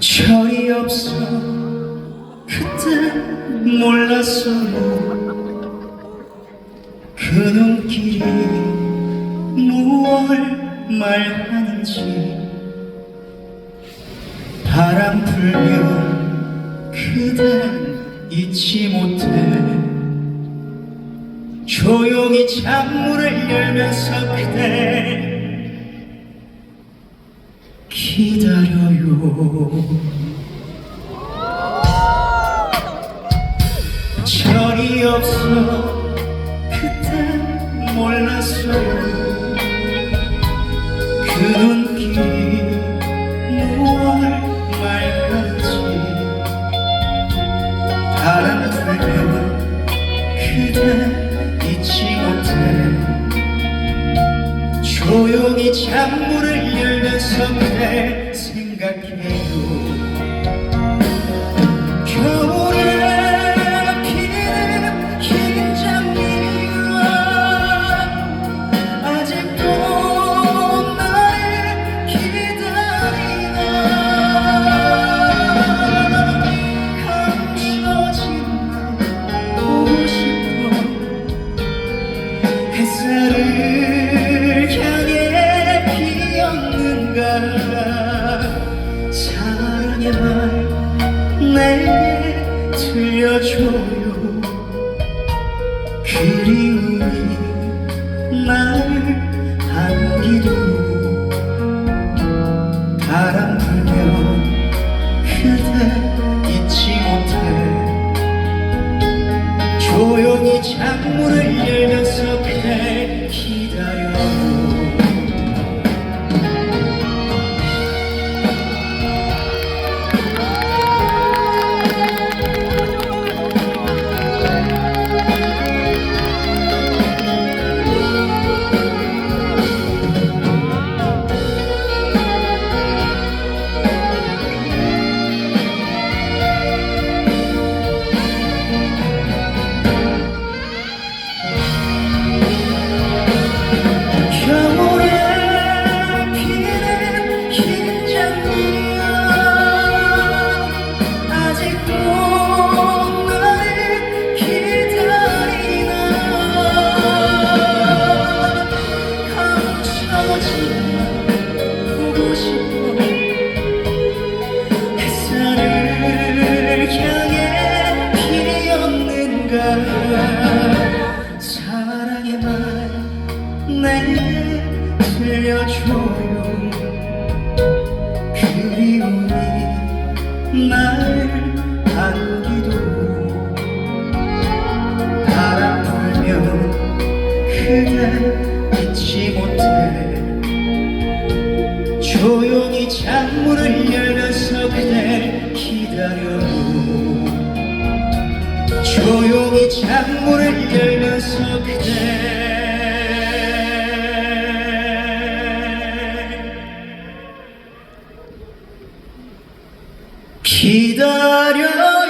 철이 없어 몰랐어요. 그 눈길이 무얼 말하는지 바람 불면 그댄 잊지 못해. 조용히 창문을 열면서 그대 기다려요 없어 그때 몰랐어요 그 눈길이 무얼 말하는지 바람 불면 그대 잊지 못해. 조용히 창문을 열면서 그 햇살을 향해 피었는가? 사랑의 말 내게 들려줘요. 그리움이 나를 안기도 바람 불면 그대 잊지 못해. 조용히 창문을 그대 기 피었는가 사랑의 말 내게 들려줘요. 그리움이 나를 안기도 바람 불면 그대 잊지 못해. 조용히 창문을 열면서 그대 기다려요. 조용히 창문을 열면서 그대 기다려